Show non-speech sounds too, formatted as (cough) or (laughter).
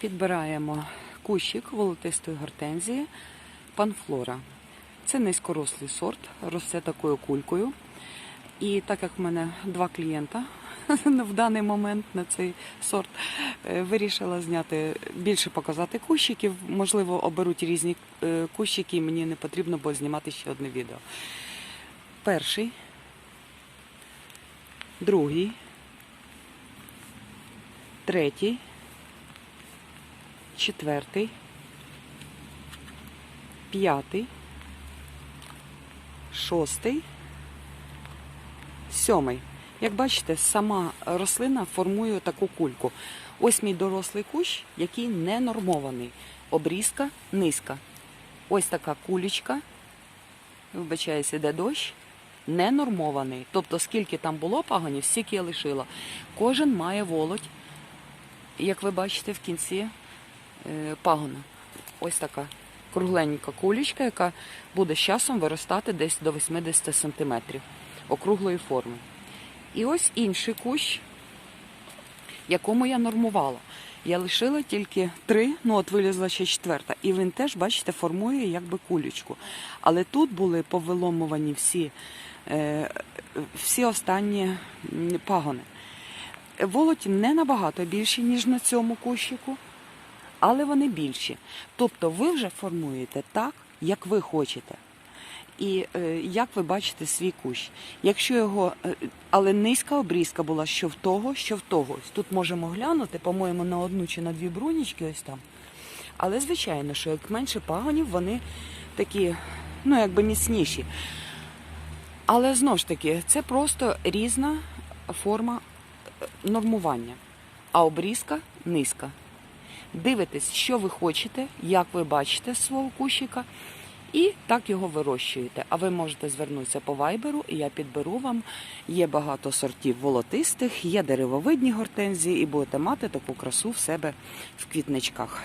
Підбираємо кущик волотистої гортензії панфлора. Це низькорослий сорт, росте такою кулькою. І так як в мене два клієнта (laughs) в даний момент на цей сорт, е, вирішила зняти більше показати кущиків. Можливо, оберуть різні е, кущики, і мені не потрібно було знімати ще одне відео. Перший, другий, третій, четвертий, п'ятий, шостий, сьомий. Як бачите, сама рослина формує таку кульку. Ось мій дорослий кущ, який не нормований. Обрізка низька. Ось така кулечка. Вибачаюся, де дощ. Не нормований. Тобто, скільки там було пагонів, стільки я лишила. Кожен має володь, як ви бачите, в кінці пагона. Ось така кругленька кулечка, яка буде з часом виростати десь до 80 см округлої форми. І ось інший кущ, якому я нормувала. Я лишила тільки три, ну от вилізла ще четверта. І він теж, бачите, формує якби кулечку. Але тут були повиломувані всі, е, всі останні пагони. Волоті не набагато більші, ніж на цьому кущику, але вони більші. Тобто ви вже формуєте так, як ви хочете. І е, як ви бачите свій кущ. Якщо його, е, але низька обрізка була що в того, що в того. Тут можемо глянути, по-моєму, на одну чи на дві брунічки ось там. Але звичайно, що як менше пагонів, вони такі, ну якби міцніші. Але знову ж таки, це просто різна форма е, нормування, а обрізка низька. Дивитесь, що ви хочете, як ви бачите свого кущика, і так його вирощуєте. А ви можете звернутися по вайберу, і я підберу вам. Є багато сортів волотистих, є деревовидні гортензії, і будете мати таку красу в себе в квітничках.